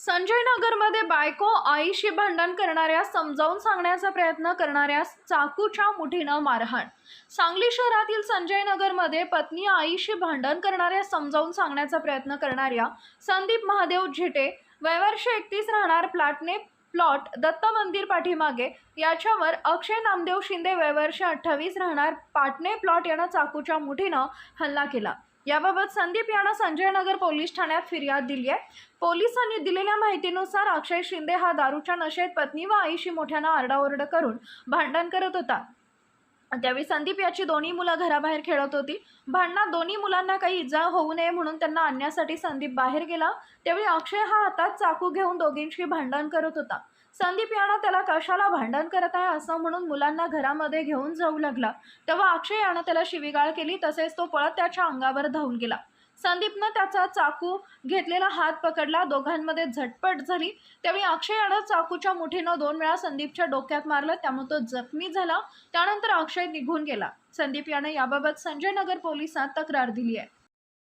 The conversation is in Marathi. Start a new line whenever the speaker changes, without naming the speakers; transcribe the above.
संजय नगरमध्ये बायको आईशी भांडण करणाऱ्या समजावून सांगण्याचा प्रयत्न करणाऱ्या चाकूच्या मुठीनं मारहाण. सांगली शहरातील संजय नगरमध्ये पत्नी आईशी भांडण करणाऱ्या समजावून सांगण्याचा प्रयत्न करणाऱ्या संदीप महादेव झिटे वयवर्ष एकतीस राहणार प्लॅटने प्लॉट दत्त मंदिर पाठीमागे. याच्यावर अक्षय नामदेव शिंदे वयवर्ष अठ्ठावीस राहणार पाटणे प्लॉट यानं चाकूच्या मुठीनं हल्ला केला. याबाबत संदीप यानं संजय नगर पोलीस ठाण्यात फिर्याद दिली आहे पोलिसांनी दिलेल्या माहितीनुसार अक्षय शिंदे हा दारूच्या नशेत पत्नी व आईशी मोठ्यानं आरडाओरड करून भांडण करत होता. त्यावेळी संदीप याची दोन्ही मुलं घराबाहेर खेळत होती. भांडणात दोन्ही मुलांना काही इजा होऊ नये म्हणून त्यांना आणण्यासाठी संदीप बाहेर गेला. त्यावेळी अक्षय हा हातात चाकू घेऊन दोघींशी भांडण करत होता. संदीप यानं त्याला कशाला भांडण करत आहे असं म्हणून मुलांना घरामध्ये घेऊन जाऊ लागला. तेव्हा अक्षय यानं त्याला शिवीगाळ केली तसेच तो पळत त्याच्या अंगावर धावून गेला. संदीपनं त्याचा चाकू घेतलेला हात पकडला. दोघांमध्ये झटपट झाली. त्यावेळी अक्षय यानं चाकूच्या मुठीनं दोन वेळा संदीपच्या डोक्यात मारलं. त्यामुळे तो जखमी झाला. त्यानंतर अक्षय निघून गेला. संदीप यानं याबाबत संजय नगर पोलिसात तक्रार दिली आहे.